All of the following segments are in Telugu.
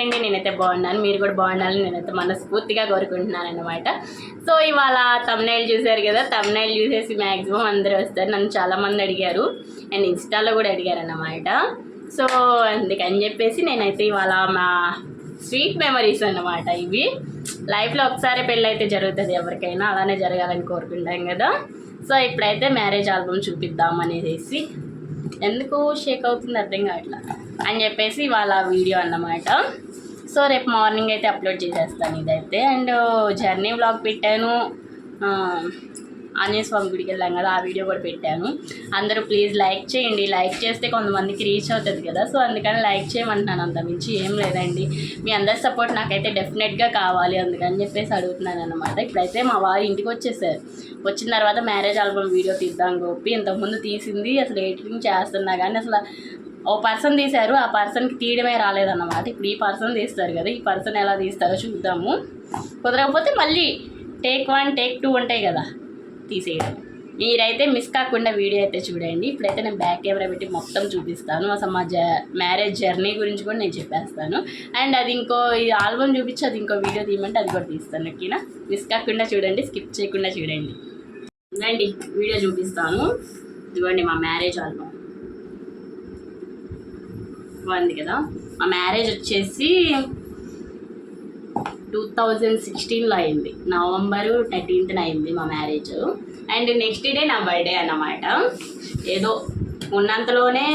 బాగున్నారండి నేనైతే బాగున్నాను. మీరు కూడా బాగుండాలని నేనైతే మనస్ఫూర్తిగా కోరుకుంటున్నాను అనమాట సో ఇవాళ తమ్నైల్ చూశారు కదా తమ్నైల్ చూసేసి మ్యాక్సిమం అందరూ వస్తారు. నన్ను చాలామంది అడిగారు. అండ్ ఇన్స్టాలో కూడా అడిగారు అన్నమాట సో అందుకని చెప్పేసి నేనైతే ఇవాళ మా స్వీట్ మెమరీస్ అన్నమాట ఇవి. లైఫ్లో ఒకసారి పెళ్ళి అయితే జరుగుతుంది ఎవరికైనా. అలానే జరగాలని కోరుకుంటాం కదా. సో ఇప్పుడైతే మ్యారేజ్ ఆల్బమ్ చూపిద్దాం అనేసి. ఎందుకు షేక్ అవుతుంది అర్థం కావట్లా? అని చెప్పేసి వాళ్ళ వీడియో అన్నమాట. సో రేపు మార్నింగ్ అయితే అప్లోడ్ చేసేస్తాను ఇదైతే. అండ్ జర్నీ వ్లాగ్ పెట్టాను. ఆంజనేయ స్వామి గుడికి వెళ్ళాం కదా ఆ వీడియో కూడా పెట్టాను. అందరూ ప్లీజ్ లైక్ చేయండి. లైక్ చేస్తే కొంతమందికి రీచ్ అవుతుంది కదా. సో అందుకని లైక్ చేయమంటున్నాను అంత మించి ఏం లేదండి. మీ అందరి సపోర్ట్ నాకైతే డెఫినెట్గా కావాలి అందుకని చెప్పేసి అడుగుతున్నాను అనమాట ఇప్పుడైతే మా వారు ఇంటికి వచ్చేసారు. వచ్చిన తర్వాత మ్యారేజ్ ఆల్బమ్ వీడియో తీద్దాం గోపి. ఇంతకుముందు తీసింది. అసలు ఎడిటింగ్ చేస్తున్నా కానీ అసలు ఓ పర్సన్ తీశారు ఆ పర్సన్కి తీయడమే రాలేదన్నమాట. ఇప్పుడు ఈ పర్సన్ తీస్తారు కదా ఈ పర్సన్ ఎలా తీస్తారో చూద్దాము. కుదరకపోతే మళ్ళీ టేక్ వన్ టేక్ టూ ఉంటాయి కదా తీసేయడం. మీరైతే మిస్ కాకుండా వీడియో అయితే చూడండి. ఇప్పుడైతే నేను బ్యాక్ కెమెరా పెట్టి మొత్తం చూపిస్తాను. అసలు మా జ మ్యారేజ్ జర్నీ గురించి కూడా నేను చెప్పేస్తాను. అండ్ అది ఇంకో ఈ ఆల్బమ్ చూపించి అది ఇంకో వీడియో తీయమంటే అది కూడా తీస్తాను ఓకేనా? మిస్ కాకుండా చూడండి స్కిప్ చేయకుండా చూడండి. ఇదండి వీడియో చూపిస్తాను. ఇదిగోండి మా మ్యారేజ్ ఆల్బమ్ బాగుంది కదా. మా మ్యారేజ్ వచ్చేసి టూ థౌజండ్ సిక్స్టీన్లో అయింది. నవంబరు థర్టీన్త్న అయింది మా మ్యారేజ్. అండ్ నెక్స్ట్ డే నా బర్త్డే అన్నమాట. ఏదో ఉన్నంతలోనే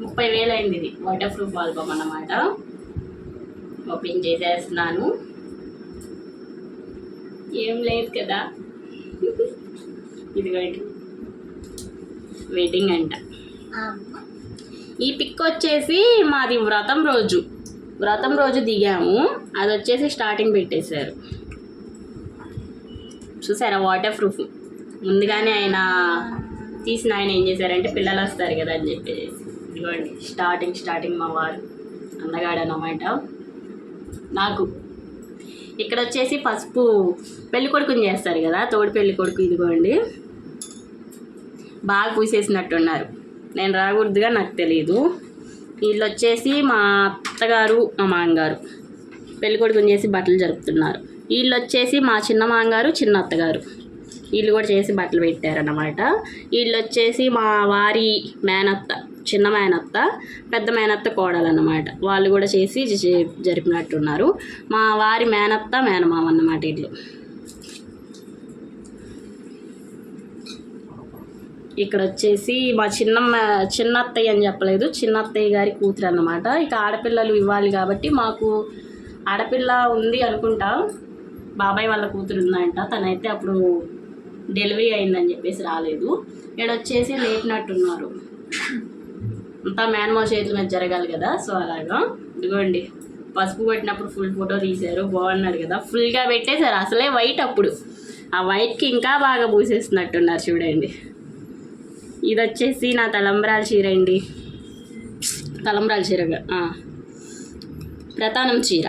ముప్పై వేలు అయింది ఇది. వాటర్ ప్రూఫ్ ఆల్బమ్ అన్నమాట. ఓపెన్ చేసేస్తున్నాను. ఏం లేదు కదా. ఇదిగోండి. వెడ్డింగ్ అంట. ఈ పిక్ వచ్చేసి మాది వ్రతం రోజు. వ్రతం రోజు దిగాము. అది వచ్చేసి స్టార్టింగ్ పెట్టేశారు. చూసారా? వాటర్ ప్రూఫ్ ముందుగానే ఆయన తీసిన ఆయన ఏం చేశారంటే పిల్లలు వస్తారు కదా అని చెప్పేసి. ఇదిగోండి స్టార్టింగ్ స్టార్టింగ్ మా వారు. అందగాడు అన్నమాట. నాకు ఇక్కడ వచ్చేసి పసుపు పెళ్ళి కొడుకుని చేస్తారు కదా తోడు పెళ్ళి కొడుకు ఇదిగోండి. బాగా పూసేసినట్టున్నారు. నేను రాకూడదుగా నాకు తెలియదు వీళ్ళు వచ్చేసి మా అత్తగారు మా మామగారు పెళ్ళికొడుకుని చేసి బట్టలు జరుపుతున్నారు. వీళ్ళు వచ్చేసి మా చిన్న మామగారు చిన్న అత్తగారు వీళ్ళు కూడా చేసి బట్టలు పెట్టారన్నమాట. వీళ్ళు వచ్చేసి మా వారి మేనత్త చిన్న మేనత్త పెద్ద మేనత్త కోడలన్నమాట. వాళ్ళు కూడా చేసి జ- జరిపినట్టున్నారు. మా వారి మేనత్త మేనమామ అన్నమాట వీళ్ళు. ఇక్కడ వచ్చేసి మా చిన్నమ్మ చిన్న అత్తయ్య అని చెప్పలేదు చిన్న అత్తయ్య గారి కూతురు అన్నమాట. ఇక ఆడపిల్లలు ఇవ్వాలి కాబట్టి మాకు ఆడపిల్ల ఉంది అనుకుంటా. బాబాయ్ వాళ్ళ కూతురు ఉందంట తనైతే అప్పుడు డెలివరీ అయిందని చెప్పేసి రాలేదు. ఇక్కడ వచ్చేసి లేపినట్టున్నారు. అంతా మేనమో చేతుల మీద జరగాలి కదా సో అలాగా. ఇదిగోండి పసుపు పెట్టినప్పుడు ఫుల్ ఫోటో తీశారు బాగున్నారు కదా. ఫుల్గా పెట్టేశారు అసలే వైట్ అప్పుడు. ఆ వైట్కి ఇంకా బాగా పూసేస్తున్నట్టున్నారు చూడండి. ఇది వచ్చేసి నా తలంబ్రాల చీర అండి. తలంబ్రాల చీరగా ఆ. ప్రతానం చీర.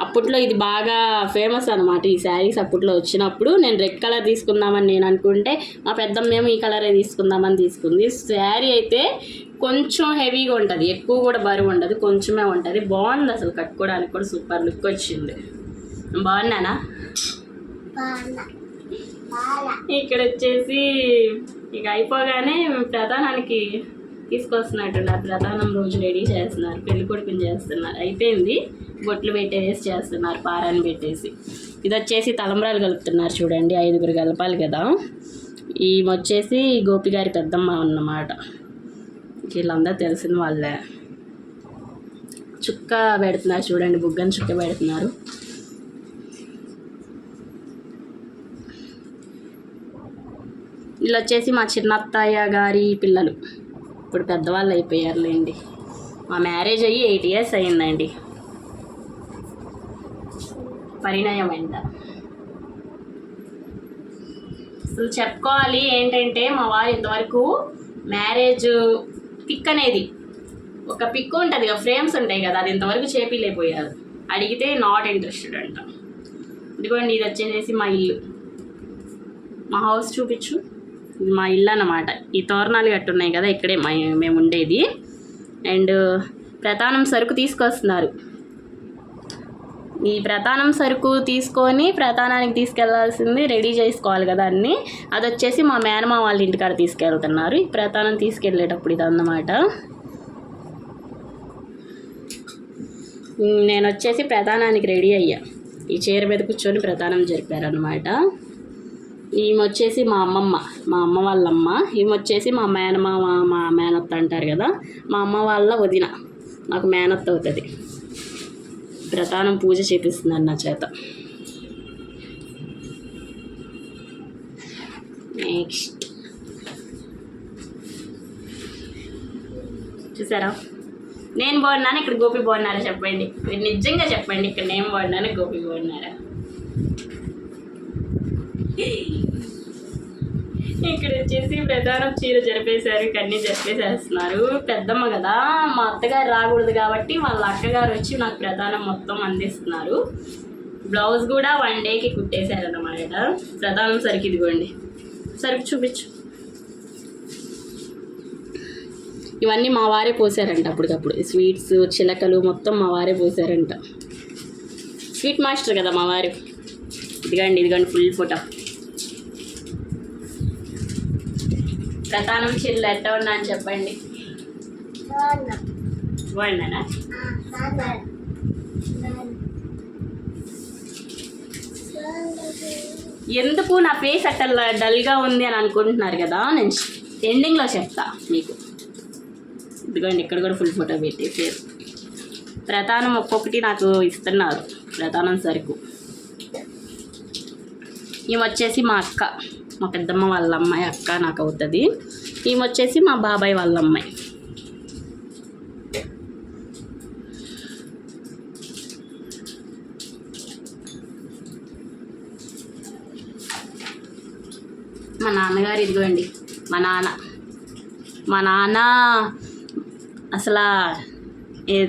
అప్పట్లో ఇది బాగా ఫేమస్ అనమాట ఈ శారీస్ అప్పట్లో వచ్చినప్పుడు నేను రెడ్ కలర్ తీసుకుందామని నేను అనుకుంటే మా పెద్దమ్మేమో ఈ కలరే తీసుకుందామని తీసుకుంది. శారీ అయితే కొంచెం హెవీగా ఉంటుంది. ఎక్కువ కూడా బరువు ఉండదు కొంచెమే ఉంటుంది. బాగుంది అసలు కట్టుకోవడానికి కూడా సూపర్ లుక్ వచ్చింది. బాగున్నానా? ఇక్కడ వచ్చేసి ఇక అయిపోగానే ప్రధానానికి తీసుకొస్తున్నట్టున్నారు. ప్రధానం రోజు రెడీ చేస్తున్నారు. పెళ్ళి కొడుకుని చేస్తున్నారు. అయిపోయింది. బొట్లు పెట్టేసి చేస్తున్నారు. పారాన్ని పెట్టేసి. ఇది వచ్చేసి తలంబ్రాలు కలుపుతున్నారు చూడండి. ఐదుగురు కలపాలి కదా. ఈ వచ్చేసి గోపి గారి పెద్దమ్మ అన్నమాట. వీళ్ళందరూ తెలిసిన వాళ్ళే. చుక్క పెడుతున్నారు చూడండి. బుగ్గని చుక్క పెడుతున్నారు. వీళ్ళు వచ్చేసి మా చిన్నత్తయ్య గారి పిల్లలు. ఇప్పుడు పెద్దవాళ్ళు అయిపోయారులేండి. మా మ్యారేజ్ అయ్యి ఎయిట్ ఇయర్స్ అయిందండి పరిణయం అంట. అసలు చెప్పుకోవాలి ఏంటంటే మా వారు ఇంతవరకు మ్యారేజ్ పిక్ అనేది ఒక పిక్ ఉంటుంది కదా ఫ్రేమ్స్ ఉంటాయి కదా అది ఇంతవరకు చేపిలేకపోయారు అడిగితే నాట్ ఇంట్రెస్టెడ్ అంట. ఇదిగోండి ఇది వచ్చేసేసి మా ఇల్లు. మా హౌస్ చూపించు. మా ఇల్లు అన్నమాట. ఈ తోరణాలు గట్టు ఉన్నాయి కదా ఇక్కడే మా మేము ఉండేది. అండ్ ప్రధానం సరుకు తీసుకొస్తున్నారు. ఈ ప్రధానం సరుకు తీసుకొని ప్రధానానికి తీసుకెళ్ళాల్సింది రెడీ చేసుకోవాలి కదా అన్నీ. అది వచ్చేసి మా మేనమా వాళ్ళ ఇంటికాడ తీసుకెళ్తున్నారు. ఈ ప్రధానం తీసుకెళ్ళేటప్పుడు ఇది అన్నమాట. నేను వచ్చేసి ప్రధానానికి రెడీ అయ్యా. ఈ చీర మీద కూర్చొని ప్రధానం జరిపారనమాట ఈమె వచ్చేసి మా అమ్మమ్మ మా అమ్మ వాళ్ళ అమ్మ ఈమె వచ్చేసి మా మేనమామ మా మేనత్త అంటారు కదా మా అమ్మ వాళ్ళ వదిన. నాకు మేనత్త అవుతుంది. ప్రధానం పూజ చేపిస్తున్నారు నా చేత. నెక్స్ట్ చూసారా? నేను బాగున్నాను ఇక్కడ గోపి బాగున్నారా చెప్పండి. మీరు నిజంగా చెప్పండి ఇక్కడ నేను బాగున్నాను గోపి బాగున్నారా? ఇక్కడ వచ్చేసి ప్రధానం చీర జరిపేశారు కన్నీ జరిపేసేస్తున్నారు. పెద్దమ్మ కదా మా అత్తగారు రాకూడదు కాబట్టి వాళ్ళ అక్కగారు వచ్చి నాకు ప్రధానం మొత్తం అందిస్తున్నారు. బ్లౌజ్ కూడా వన్ డేకి కుట్టేశారు అన్నమాట ప్రధానం సరికి ఇదిగోండి. సరుకు చూపించు. ఇవన్నీ మా వారే పోసారంట అప్పటికప్పుడు. స్వీట్స్ చిలకలు మొత్తం మా వారే పోసారంట. స్వీట్ మాస్టర్ కదా మా వారు. ఇదిగండి ఇదిగండి ఫుల్ ఫోటో. ప్రధానం చీరలు ఎట్లా ఉన్నా అని చెప్పండి. ఎందుకు నా ఫేస్ అట్లా డల్గా ఉంది అని అనుకుంటున్నారు కదా నేను ఎండింగ్లో చెప్తా మీకు. ఇదిగోండి ఇక్కడ కూడా ఫుల్ ఫోటో పెట్టి ఫేస్ ప్రధానం ఒక్కొక్కటి నాకు ఇస్తున్నారు ప్రధానం సరుకు. ఈమె వచ్చేసి మా అక్క. మా పెద్దమ్మ వాళ్ళ అమ్మాయి అక్క నాకు అవుతుంది ఈమె వచ్చేసి మా బాబాయ్ వాళ్ళ అమ్మాయి. మా నాన్నగారు ఇదిగోండి మా నాన్న. మా నాన్న అసలు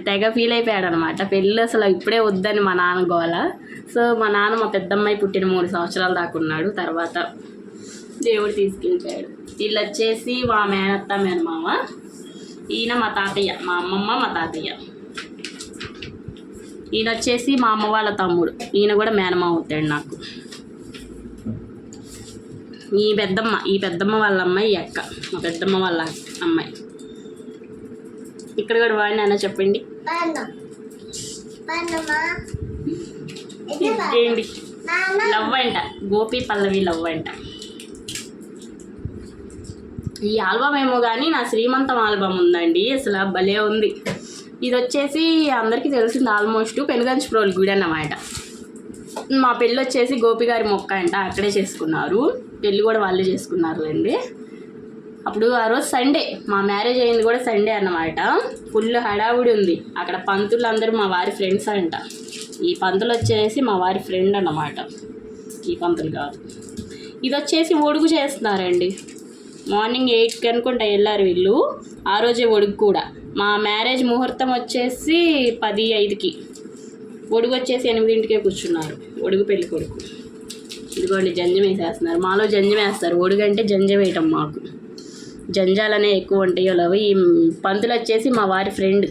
తెగ ఫీల్ అయిపోయాడు అనమాట పెళ్ళి అసలు ఇప్పుడే వద్దని మా నాన్న గోల. సో మా నాన్న మా పెద్దమ్మాయి పుట్టిన మూడు సంవత్సరాలు దాకా ఉన్నాడు. తర్వాత దేవుడు తీసుకెళ్ళిపోయాడు. వీళ్ళు వచ్చేసి మా మేనత్త మేనమామ ఈయన మా తాతయ్య మా అమ్మమ్మ మా తాతయ్య. ఈయన వచ్చేసి మా అమ్మ వాళ్ళ తమ్ముడు. ఈయన కూడా మేనమామ అవుతాడు నాకు. ఈ పెద్దమ్మ ఈ పెద్దమ్మ వాళ్ళ అమ్మాయి ఈ అక్క. మా పెద్దమ్మ వాళ్ళ అమ్మాయి. ఇక్కడ కూడా వాడినా చెప్పండి. ఇదేంటి లవ్ అంట. గోపి పల్లవి లవ్ అంట. ఈ ఆల్బమ్ ఏమో కానీ నా శ్రీమంతం ఆల్బమ్ ఉందండి. అసలు భలే ఉంది. ఇది వచ్చేసి అందరికీ తెలిసింది ఆల్మోస్ట్ పెనుగంచిప్రోల్ గుడి అన్నమాట. మా పెళ్ళి వచ్చేసి గోపి గారి మొక్క అంట అక్కడే చేసుకున్నారు. పెళ్ళి కూడా వాళ్ళే చేసుకున్నారులేండి. అప్పుడు ఆ రోజు సండే మా మ్యారేజ్ అయింది కూడా సండే అన్నమాట. ఫుల్ హడావుడి ఉంది. అక్కడ పంతులు అందరూ మా వారి ఫ్రెండ్స్ అంట. ఈ పంతులు వచ్చేసి మా వారి ఫ్రెండ్ అన్నమాట. ఈ పంతులు కాదు ఇది వచ్చేసి ఒడుగు చేస్తున్నారండి. మార్నింగ్ ఎయిట్కి అనుకుంటా వెళ్ళారు వీళ్ళు. ఆ రోజే ఒడుగు కూడా. మా మ్యారేజ్ ముహూర్తం వచ్చేసి పది ఐదుకి. ఒడుగు వచ్చేసి ఎనిమిదింటికే కూర్చున్నారు. ఒడుగు పెళ్ళి కొడుకు. ఇదిగోండి జంజం వేసేస్తున్నారు. మాలో జంజం వేస్తారు. ఒడుగు అంటే జంజ వేయటం మాకు. జంజాలనే ఎక్కువ ఉంటాయో లేవో. ఈ పంతులు వచ్చేసి మా వారి ఫ్రెండ్.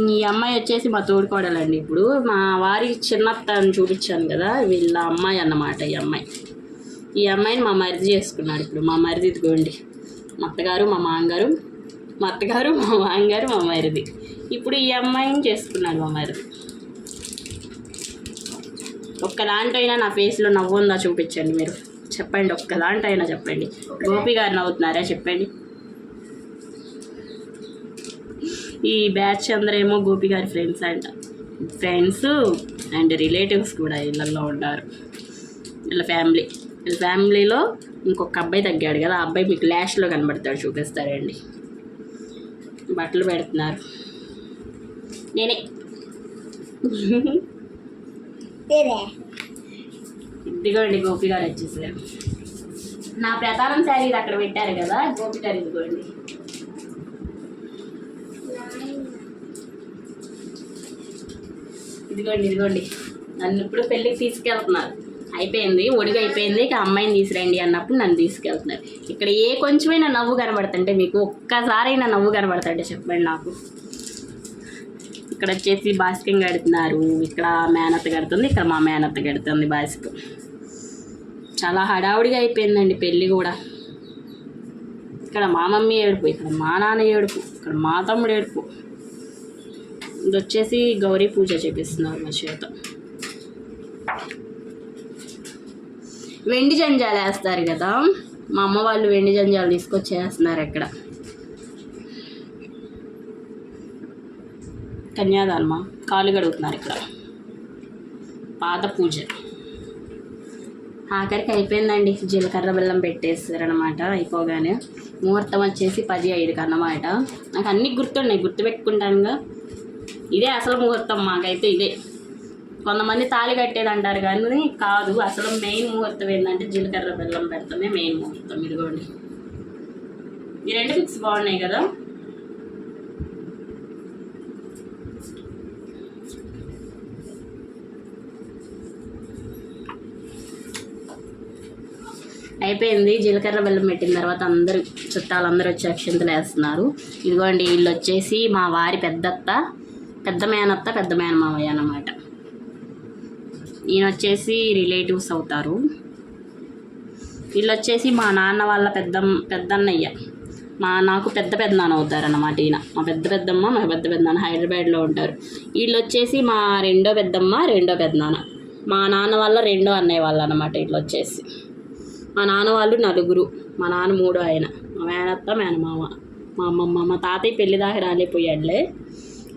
ఈ అమ్మాయి వచ్చేసి మా తోడుకోడలండి ఇప్పుడు. మా వారి చిన్నత్త అని చూపించాను కదా వీళ్ళ అమ్మాయి అన్నమాట ఈ అమ్మాయి. ఈ అమ్మాయిని మా మరిది చేసుకున్నాడు ఇప్పుడు. మా మరిది ఇదిగోండి. మా అత్తగారు మా మామగారు మా అత్తగారు మా మామగారు మా మరిది. ఇప్పుడు ఈ అమ్మాయిని చేసుకున్నాడు మా మరిది. ఒక్క దాంట్లో నా ఫేస్లో నవ్వు ఉందా చూపించండి మీరు. చెప్పండి ఒక్క దాంట్లో అయినా చెప్పండి గోపి గారు నవ్వుతున్నారా చెప్పండి. ఈ బ్యాచ్ అందరేమో గోపి గారి ఫ్రెండ్స్ అంట. ఫ్రెండ్స్ అండ్ రిలేటివ్స్ కూడా ఇళ్ళల్లో ఉన్నారు. వీళ్ళ ఫ్యామిలీ వీళ్ళ ఫ్యామిలీలో ఇంకొక అబ్బాయి తగ్గాడు కదా ఆ అబ్బాయి మీకు లాస్ట్లో కనబడతాడు చూపిస్తారండి బట్టలు పెడుతున్నారు. నేనే. ఇదిగోండి గోపి గారు వచ్చేసారు. నా ప్రతానం శారీ అక్కడ పెట్టారు కదా గోపి గారు ఇదిగోండి. ఇదిగోండి ఇదిగోండి. నన్ను ఇప్పుడు పెళ్ళికి తీసుకెళ్తున్నారు. అయిపోయింది ఒడిగా అయిపోయింది ఇక అమ్మాయిని తీసురండి అన్నప్పుడు నన్ను తీసుకెళ్తున్నారు. ఇక్కడ ఏ కొంచెమైనా నవ్వు కనబడుతుంటే మీకు ఒక్కసారైనా నవ్వు కనబడుతుంటే చెప్పండి నాకు. ఇక్కడ వచ్చేసి బాస్కం కడుతున్నారు. ఇక్కడ మేనత్త కడుతుంది ఇక్కడ మా మేనత్త కడుతుంది బాస్కం. చాలా హడావుడిగా అయిపోయిందండి పెళ్ళి కూడా. ఇక్కడ మా మమ్మీ ఏడుపు ఇక్కడ మా నాన్న ఏడుపు ఇక్కడ మా తమ్ముడు ఏడుపు. ఇది వచ్చేసి గౌరీ పూజ చేపిస్తున్నారు మా చేత. వెండి జంజాలు వేస్తారు కదా మా అమ్మ వాళ్ళు వెండి జంజాలు తీసుకొచ్చి వేస్తున్నారు ఇక్కడ కన్యాదానమా? కాలు గడుగుతున్నారు ఇక్కడ. పాత పూజ. ఆఖరికి అయిపోయిందండి. జీలకర్ర బెల్లం పెట్టేస్తారనమాట అయిపోగానే. ముహూర్తం వచ్చేసి పది ఐదుకి అన్నమాట. నాకు అన్నీ గుర్తున్నాయి. గుర్తుపెట్టుకుంటానుగా. ఇదే అసలు ముహూర్తం మాకైతే ఇదే. కొంతమంది తాళి కట్టేది అంటారు కానీ కాదు అసలు మెయిన్ ముహూర్తం ఏంటంటే జీలకర్ర బెల్లం పెడతామే మెయిన్ ముహూర్తం ఇదిగోండి. ఈ రెండు ఫిక్స్ బాగున్నాయి కదా? అయిపోయింది. జీలకర్ర బెల్లం పెట్టిన తర్వాత అందరూ చుట్టాలందరూ వచ్చి అక్షంతలు వేస్తున్నారు. ఇదిగోండి వీళ్ళు వచ్చేసి మా వారి పెద్దత్త పెద్ద మేనత్త పెద్ద మేనమావయ్య అన్నమాట. ఈయన వచ్చేసి రిలేటివ్స్ అవుతారు. వీళ్ళు వచ్చేసి మా నాన్న వాళ్ళ పెద్ద పెద్దన్నయ్య. మా నాకు పెద్ద పెద్దనాన్న అవుతారు ఈయన. మా పెద్ద పెద్దమ్మ మా పెద్ద పెద్దనాన్న హైదరాబాద్లో ఉంటారు. వీళ్ళు వచ్చేసి మా రెండో పెద్దమ్మ రెండో పెద్దనాన్న. మా నాన్న వాళ్ళ రెండో అన్నయ్య వాళ్ళు అనమాట వీళ్ళు వచ్చేసి మా నాన్న వాళ్ళు నలుగురు. మా నాన్న మూడో ఆయన. మా మేనత్త మేనమామ. మా అమ్మమ్మ మా తాతయ్య పెళ్ళి దాకా రాలేపోయాడులే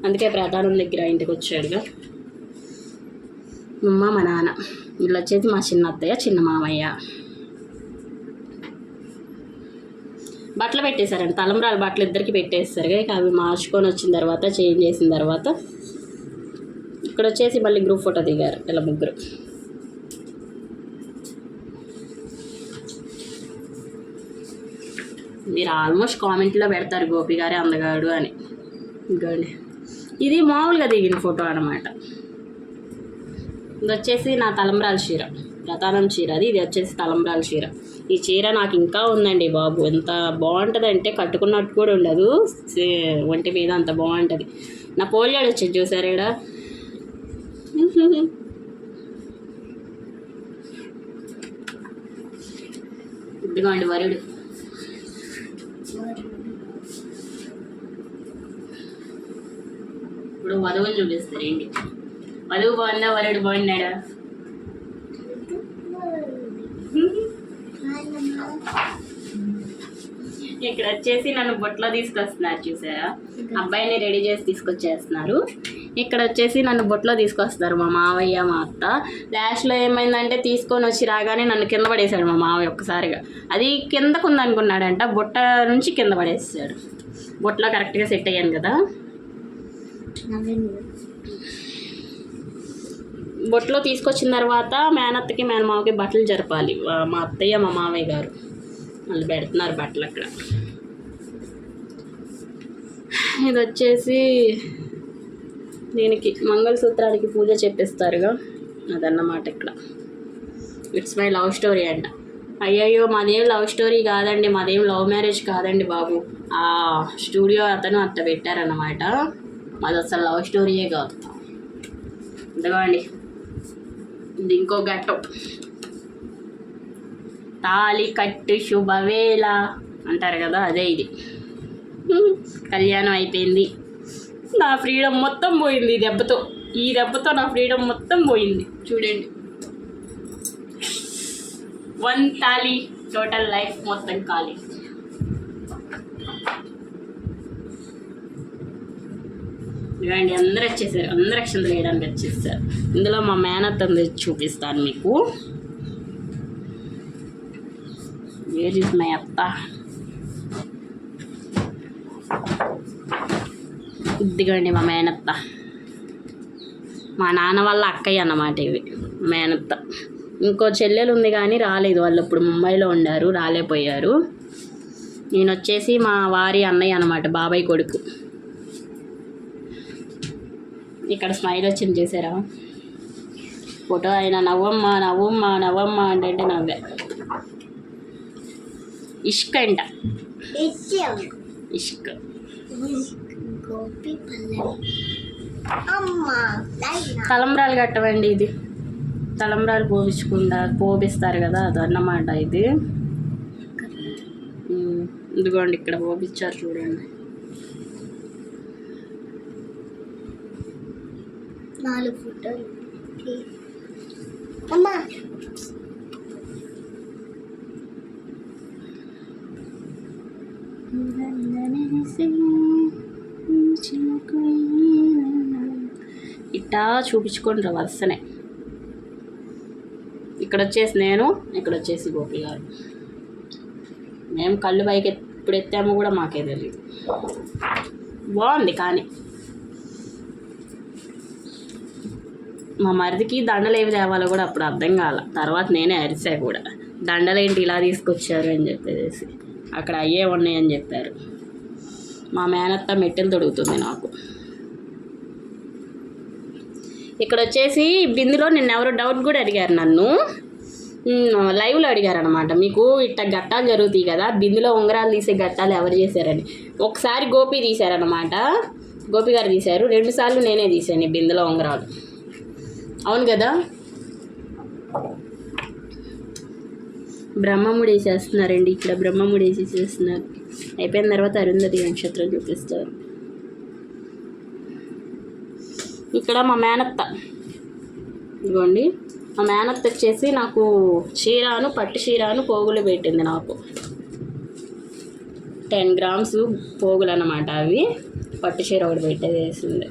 అందుకే ప్రధానం దగ్గర ఇంటికి వచ్చాడుగా అమ్మ మా నాన్న. వీళ్ళు వచ్చేసి మా చిన్న అత్తయ్య చిన్న మామయ్య. బట్టలు పెట్టేశారండి తలంబ్రాలు బట్టలు ఇద్దరికి పెట్టేస్తారు ఇక అవి మార్చుకొని వచ్చిన తర్వాత చేంజ్ చేసిన తర్వాత ఇక్కడ వచ్చేసి మళ్ళీ గ్రూప్ ఫోటో దిగారు ఇలా ముగ్గురు. మీరు ఆల్మోస్ట్ కామెంట్లో పెడతారు గోపి గారే అందగాడు అని. ఇంకోండి ఇది మామూలుగా దిగిన ఫోటో అనమాట ఇది వచ్చేసి నా తలంబ్రాల చీర. ప్రధానం చీర అది. ఇది వచ్చేసి తలంబ్రాల చీర. ఈ చీర నాకు ఇంకా ఉందండి బాబు. ఎంత బాగుంటుందంటే కట్టుకున్నట్టు కూడా ఉండదు. సే- ఒంటి మీద అంత బాగుంటుంది. నా పోలియాడు వచ్చేది చూసారు ఇక్కడ ఇదిగోండి వరుడు. ఇప్పుడు వధువులు చూపిస్తారు ఏంటి? వధువు బాగుందా? వరుడు బాగున్నాడా? ఇక్కడ వచ్చేసి నన్ను బొట్లో తీసుకొస్తున్నారు చూసారా? అబ్బాయిని రెడీ చేసి తీసుకొచ్చేస్తున్నారు. ఇక్కడ వచ్చేసి నన్ను బొట్లో తీసుకొస్తారు మా మావయ్య మా అత్త. లాస్ట్లో ఏమైందంటే తీసుకొని వచ్చి రాగానే నన్ను కింద పడేశాడు మా మావయ్య ఒక్కసారిగా. అది కిందకు ఉందనుకున్నాడంట బుట్ట నుంచి కింద పడేసాడు బొట్లో కరెక్ట్గా సెట్ అయ్యాను కదా? బొట్లో తీసుకొచ్చిన తర్వాత మేనత్తకి మేనమావకి బట్టలు జరపాలి. మా అత్తయ్య మా మామయ్య గారు. వాళ్ళు పెడుతున్నారు బట్టలు అక్కడ. ఇది వచ్చేసి దీనికి మంగళసూత్రానికి పూజ చెప్పిస్తారుగా అదన్నమాట ఇక్కడ. ఇట్స్ మై లవ్ స్టోరీ అంట. అయ్యయ్యో మాదేం లవ్ స్టోరీ కాదండి. మాదేం లవ్ మ్యారేజ్ కాదండి బాబు. ఆ స్టూడియో అతను అట్ట పెట్టారన్నమాట. మాది అసలు లవ్ స్టోరీయే కాదు. ఇదిగోండి. ఇది ఇంకో గట్టం తాళి కట్టు శుభవేళ అంటారు కదా అదే ఇది. కళ్యాణం అయిపోయింది. నా ఫ్రీడమ్ మొత్తం పోయింది ఈ దెబ్బతో. ఈ దెబ్బతో నా ఫ్రీడమ్ మొత్తం పోయింది. చూడండి. వన్ తాళి టోటల్ లైఫ్ మొత్తం ఖాళీ. ఇవ్వండి అందరూ వచ్చేసారు. అందరు అక్షంతలు వేయడానికి వచ్చేసారు. ఇందులో మా మేనత్ తెచ్చి చూపిస్తాను మీకు. వేర్ ఇస్ మై అత్త? ఇదిగోండి మా మేనత్త. మా నాన్న వాళ్ళ అక్కయ్య అన్నమాట ఇవి మేనత్త. ఇంకో చెల్లెలు ఉంది కానీ రాలేదు. వాళ్ళు ఇప్పుడు ముంబైలో ఉండారు రాలేపోయారు నేను వచ్చేసి మా వారి అన్నయ్య అన్నమాట బాబాయ్ కొడుకు. ఇక్కడ స్మైల్ వచ్చింది చూసారా? ఫోటో అయినా నవ్వమ్మ నవ్వమ్మ నవ్వమ్మ అంటే అంటే నవ్వే. ఇష్క్ అంట. ఇష్క్. తలంబ్రాలు కట్టవండి ఇది. తలంబ్రాలు పోపించకుండా పోపిస్తారు కదా అదన్నమాట ఇది. ఇదిగోండి ఇక్కడ పోపించారు చూడండి. నాలుగు ఫోటోలు. అమ్మా! ఇట్టా చూపించుకోండి రా వరుసనే. ఇక్కడ వచ్చేసి నేను ఇక్కడ వచ్చేసి గోపి గారు. మేము కళ్ళు పైకి ఎప్పుడు ఎత్తామో కూడా మాకే తెలియదు బాగుంది కానీ. మా మరిదికి దండలు ఏవి తేవాలో కూడా అప్పుడు అర్థం కాల. తర్వాత నేనే అరిసా కూడా. దండలేంటి ఇలా తీసుకొచ్చారు అని చెప్పేసి. అక్కడ అయ్యే ఉన్నాయని చెప్పారు. మా మేనత్త మెట్టెలు తొడుగుతుంది నాకు. ఇక్కడ వచ్చేసి బిందులో నిన్న ఎవరు డౌట్ కూడా అడిగారు నన్ను. లైవ్లో అడిగారు అనమాట మీకు ఇట్ట గట్టాలు జరుగుతాయి కదా బిందులో ఉంగరాలు తీసే గట్టాలు ఎవరు చేశారని. ఒకసారి గోపి తీశారనమాట గోపి గారు తీశారు. రెండుసార్లు నేనే తీశాను బిందులో ఉంగరాలు. అవును కదా? బ్రహ్మముడి వేసేస్తున్నారండి. ఇక్కడ బ్రహ్మముడి వేసి చేస్తున్నారు అయిపోయిన తర్వాత అరుంధతి నక్షత్రం చూపిస్తారు. ఇక్కడ మా మేనత్త. ఇదిగోండి. మా మేనత్త వచ్చేసి నాకు చీరాను పట్టు చీరాను పోగులు పెట్టింది నాకు. టెన్ గ్రామ్స్ పోగులు అన్నమాట అవి. పట్టు చీర ఒకటి పెట్టేది వేసింది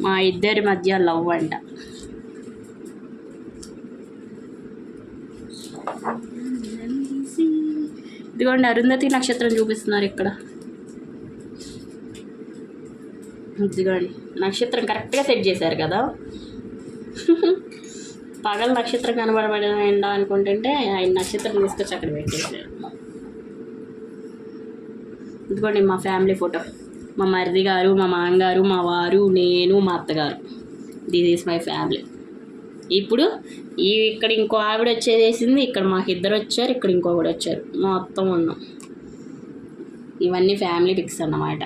మా ఇద్దరి మధ్య లవ్ అంట. ఇదిగోండి అరుంధతి నక్షత్రం చూపిస్తున్నారు ఇక్కడ. ఇదిగోండి నక్షత్రం కరెక్ట్గా సెట్ చేశారు కదా. పగల నక్షత్రం కనబడబడిన ఎండ అనుకుంటుంటే ఆయన నక్షత్రం తీసుకొచ్చి అక్కడ పెట్టేశారు. ఇదిగోండి మా ఫ్యామిలీ ఫోటో మా మరిది గారు మా మామగారు మా వారు నేను మా అత్తగారు. దిస్ ఈస్ మై ఫ్యామిలీ ఇప్పుడు ఈ ఇక్కడ ఇంకో ఆవిడ వచ్చేసేసింది ఇక్కడ మాకు ఇద్దరు వచ్చారు ఇక్కడ ఇంకొకటి వచ్చారు. మొత్తం ఉన్నాం. ఇవన్నీ ఫ్యామిలీ పిక్స్ అన్నమాట.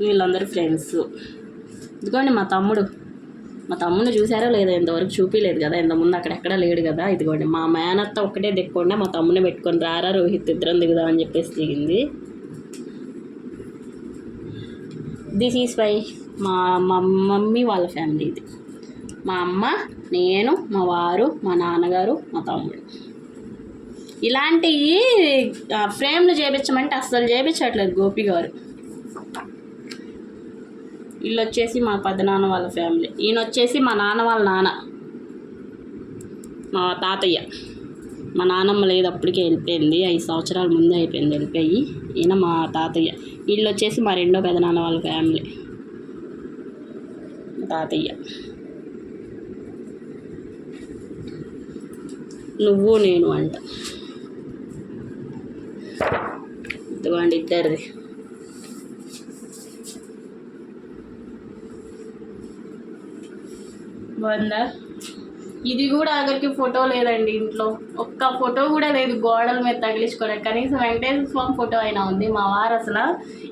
వీళ్ళందరూ ఫ్రెండ్స్ ఇదిగోండి మా తమ్ముడు. మా తమ్ముడు చూసారో లేదో ఇంతవరకు చూపించలేదు కదా ఇంతకుముందు అక్కడెక్కడ లేడు కదా ఇదిగోండి మా మేనత్త ఒక్కటే దిక్కుండా మా తమ్ముని పెట్టుకొని రారా రోహిత్ ఇద్దరం దిగుదాం అని చెప్పేసి దిగింది. దిస్ ఈస్ వై మా మా మమ్మీ వాళ్ళ ఫ్యామిలీ ఇది. మా అమ్మ నేను మా వారు మా నాన్నగారు మా తమ్ముడు. ఇలాంటివి ఫ్రేమ్లు చేయించమంటే అస్సలు చేయించట్లేదు గోపి గారు. వీళ్ళు వచ్చేసి మా పెద్దనాన్న వాళ్ళ ఫ్యామిలీ. ఈయన వచ్చేసి మా నాన్న వాళ్ళ నాన్న. మా తాతయ్య. మా నాన్నమ్మ లేదు అప్పటికే వెళ్ళిపోయింది. ఐదు సంవత్సరాల ముందే అయిపోయింది వెళ్ళిపోయి. ఈయన మా తాతయ్య. వీళ్ళు వచ్చేసి మా రెండో పెదనాన్న వాళ్ళ ఫ్యామిలీ. మా తాతయ్య. నువ్వు నేను అంట. ఇదిగోండి ఇద్దరిది. వంద. ఇది కూడా ఆఖరికి ఫోటో లేదండి ఇంట్లో. ఒక్క ఫోటో కూడా లేదు. గోడల మీద తగిలించుకోవడానికి. కనీసం వెంకటేశ్వర స్వామి ఫోటో అయినా ఉంది మా వారు అసలు.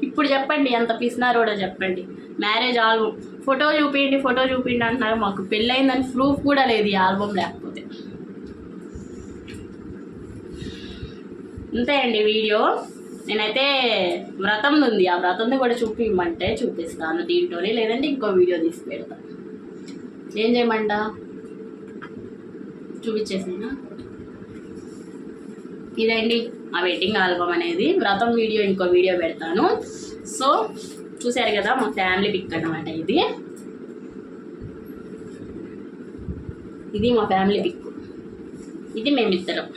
ఇప్పుడు చెప్పండి ఎంత పిసినారోడో చెప్పండి. మ్యారేజ్ ఆల్బమ్ ఫోటో చూపించండి ఫోటో చూపించండి అంటున్నారు. మాకు పెళ్ళయిందని ప్రూఫ్ కూడా లేదు ఈ ఆల్బమ్ లేకపోతే. అంతే అండి వీడియో. నేనైతే వ్రతం ఉంది. ఆ వ్రతంది కూడా చూపించమంటే చూపిస్తాను. దీంట్లోనే లేదంటే ఇంకో వీడియో తీసి పెడతాను ఏం చేయమంట? చూపించేసేనా ఇదండి ఆ వెడ్డింగ్ ఆల్బమ్ అనేది వ్రతం వీడియో ఇంకో వీడియో పెడతాను. సో చూశారు కదా మా ఫ్యామిలీ పిక్ అన్నమాట ఇది. ఇది మా ఫ్యామిలీ పిక్. ఇది మేమిద్దరం.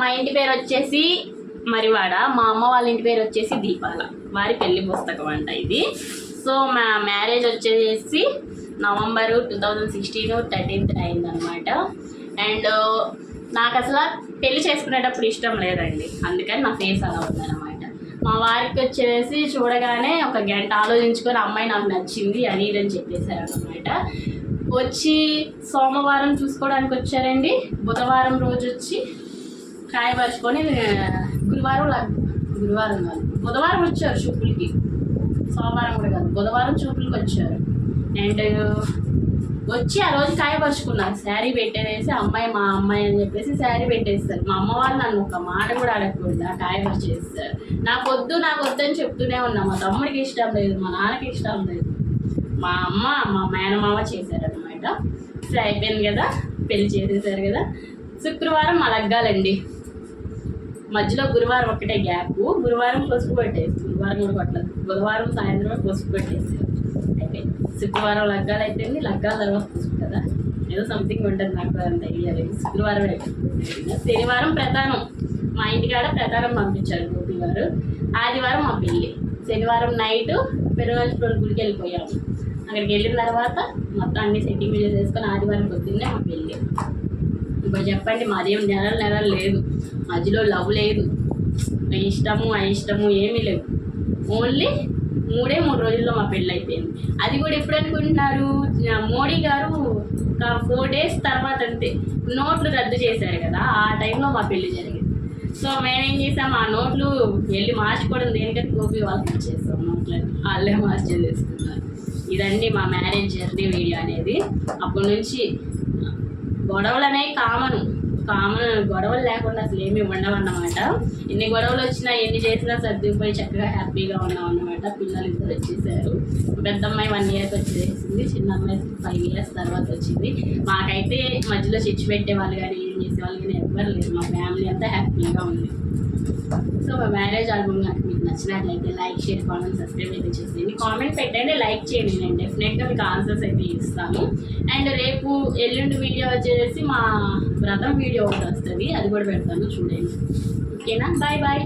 మా ఇంటి పేరు వచ్చేసి మరివాడ మా అమ్మ వాళ్ళ ఇంటి పేరు వచ్చేసి దీపాల. వారి పెళ్ళి పుస్తకం అంట ఇది. సో మా మ్యారేజ్ వచ్చేసి November two thousand sixteen thirteenth అయిందనమాట. అండ్ నాకు అసలు పెళ్ళి చేసుకునేటప్పుడు ఇష్టం లేదండి. అందుకని నా ఫేస్ అలా ఉందన్నమాట. మా వారికి వచ్చేసి చూడగానే ఒక గంట ఆలోచించుకొని అమ్మాయి నాకు నచ్చింది అని ఇదని చెప్పేశారనమాట వచ్చి సోమవారం చూసుకోవడానికి వచ్చారండి. బుధవారం రోజు వచ్చి కాయపరుచుకొని గురువారం గురువారం కాదు బుధవారం వచ్చారు చూపులకి. సోమవారం కూడా కాదు బుధవారం చూపులకి వచ్చారు. అండ్ uh, వచ్చి ఆ రోజు కాయపరుచుకున్నారు శారీ పెట్టేసి అమ్మాయి మా అమ్మాయి అని చెప్పేసి శారీ పెట్టేస్తారు. మా అమ్మ వాళ్ళు నన్ను ఒక మాట కూడా అడగకుండా కాయపరిచేస్తారు నాకు వద్దు నాకు వద్దని అని చెప్తూనే ఉన్నా. మా తమ్ముడికి ఇష్టం లేదు మా నాన్నకి ఇష్టం లేదు. మా అమ్మ మా మేనమామ చేశారనమాట సరే అయిపోయింది కదా పెళ్ళి చేసేసారు కదా. శుక్రవారం మా లగ్గాలండి మధ్యలో గురువారం ఒకటే గ్యాప్. గురువారం పసుపు పెట్టేసి గురువారం కూడా కొట్టలేదు. బుధవారం సాయంత్రం పసుపు పెట్టేసారు శుక్రవారం లగ్గాలు అయితే లగ్గాల తర్వాత కదా. ఏదో సంథింగ్ ఉంటుంది నాకు అంత ఐడియా లేదు. శుక్రవారం అయితే శనివారం ప్రధానం. మా ఇంటికాడ ప్రధానం పంపించారు గోపి గారు. ఆదివారం మా పెళ్ళి. శనివారం నైట్ పెరుగల్చుకోని గుడికి వెళ్ళిపోయాము. అక్కడికి వెళ్ళిన తర్వాత మొత్తం అన్ని సెట్టింగ్ చేసుకొని ఆదివారం పొద్దున్నే మా పెళ్ళి. ఇప్పుడు చెప్పండి మాదేం నెలలు నెలలు లేదు. మధ్యలో లవ్ లేదు. ఇష్టము అయిష్టము ఏమీ లేవు. ఓన్లీ మూడే మూడు రోజుల్లో మా పెళ్ళి అయిపోయింది అది కూడా ఎప్పుడు అనుకుంటున్నారు? మోడీ గారు ఒక ఫోర్ డేస్ తర్వాత అంతే. నోట్లు రద్దు చేశారు కదా ఆ టైంలో మా పెళ్ళి జరిగింది. సో మేమేం చేసాం ఆ నోట్లు వెళ్ళి మార్చుకోవడం దేనికంటే గోపి వాళ్ళకి ఇచ్చేస్తాం నోట్లని. వాళ్ళే మార్చేసేసుకున్నారు. ఇదండి మా మ్యారేజ్ జర్నీ వీడియో అనేది. అప్పటి నుంచి గొడవలు అనేవి కామన్. కామన్ గొడవలు లేకుండా అసలు ఏమి ఉండవు అన్నమాట. ఎన్ని గొడవలు వచ్చినా ఎన్ని చేసినా సర్దుకుపోయి చక్కగా హ్యాపీగా ఉన్నాం అన్నమాట. పిల్లలు ఇద్దరు వచ్చేసారు. పెద్ద అమ్మాయి వన్ ఇయర్కి వచ్చేసింది. చిన్న అమ్మాయి ఫైవ్ ఇయర్స్ తర్వాత వచ్చింది. మాకైతే మధ్యలో చిచ్చు పెట్టే వాళ్ళు కానీ ఏం చేసే వాళ్ళు కానీ ఎవ్వరు లేదు మా ఫ్యామిలీ అంతా హ్యాపీగా ఉంది. సో మా మ్యారేజ్ ఆల్బమ్ కనుక మీకు నచ్చినట్లయితే లైక్ షేర్ కామెంట్ సబ్స్క్రైబ్ అయితే చేసేయండి. కామెంట్ పెట్టండి లైక్ చేయండి. నేను డెఫినెట్గా మీకు ఆన్సర్స్ అయితే ఇస్తాను. అండ్ రేపు ఎల్లుండి వీడియో వచ్చేసి మా బ్రదర్ వీడియో ఒకటి వస్తుంది. అది కూడా పెడతాను చూడండి. ఓకేనా? Bye bye.